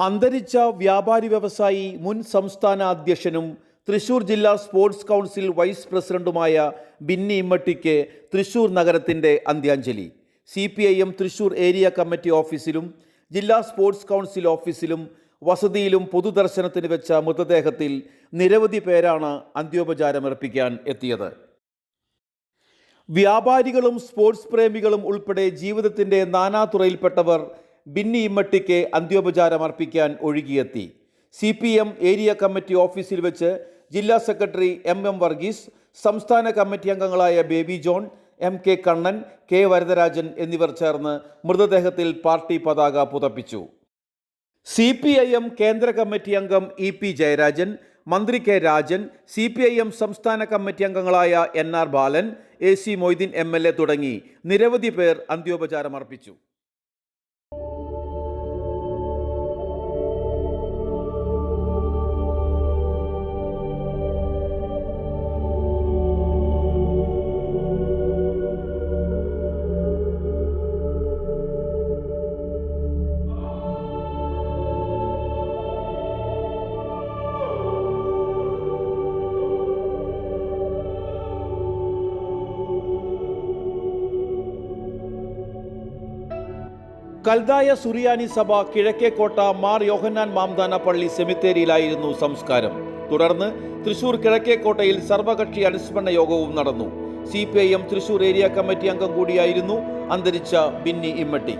അന്തരിച്ച വ്യാപാരി വ്യവസായി മുൻ സംസ്ഥാന അധ്യക്ഷനും തൃശൂർ ജില്ലാ സ്പോർട്സ് കൗൺസിൽ വൈസ് പ്രസിഡന്റുമായ ബിന്നി ഇമ്മട്ടിക്ക് തൃശൂർ നഗരത്തിന്റെ അന്ത്യാഞ്ജലി. C P I M Thrissur area committee ഓഫീസിലും ജില്ലാ സ്പോർട്സ് കൗൺസിൽ ഓഫീസിലും വസതിയിലും പൊതുദർശനത്തിന് വെച്ച മൃതദേഹത്തിൽ നിരവധി പേരാണ് അന്ത്യോപചാരമർപ്പിക്കാൻ എത്തിയത്. വ്യാപാരികളും സ്പോർട്സ് പ്രേമികളും ഉൾപ്പെടെ ജീവിതത്തിന്റെ നാനാതുറയിൽപ്പെട്ടവർ ബിന്നി ഇമ്മട്ടിക്ക് അന്ത്യോപചാരം അർപ്പിക്കാൻ ഒഴുകിയെത്തി. C P M area committee ഓഫീസിൽ വെച്ച് ജില്ലാ സെക്രട്ടറി എം എം വർഗീസ് സംസ്ഥാന കമ്മിറ്റി അംഗങ്ങളായ Baby John M K Kannan K Varadarajan എന്നിവർ ചേർന്ന് മൃതദേഹത്തിൽ പാർട്ടി പതാക പുതപ്പിച്ചു. സി പി ഐ എം കേന്ദ്ര കമ്മിറ്റി അംഗം ഇ പി ജയരാജൻ മന്ത്രി K Rajan C P I M സംസ്ഥാന കമ്മിറ്റി അംഗങ്ങളായ N R Balan A C Moideen M L A തുടങ്ങി നിരവധി പേർ അന്ത്യോപചാരം അർപ്പിച്ചു. കൽദായ സുറിയാനി സഭ കിഴക്കേക്കോട്ട മാർ യോഹന്നാൻ മാംദാന പള്ളി സെമിത്തേരിയിലായിരുന്നു സംസ്കാരം. തുടർന്ന് തൃശൂർ കിഴക്കേക്കോട്ടയിൽ സർവകക്ഷി അനുസ്മരണ യോഗവും നടന്നു. സി തൃശൂർ ഏരിയ കമ്മിറ്റി അംഗം കൂടിയായിരുന്നു അന്തരിച്ച ബിന്നി ഇമ്മട്ടി.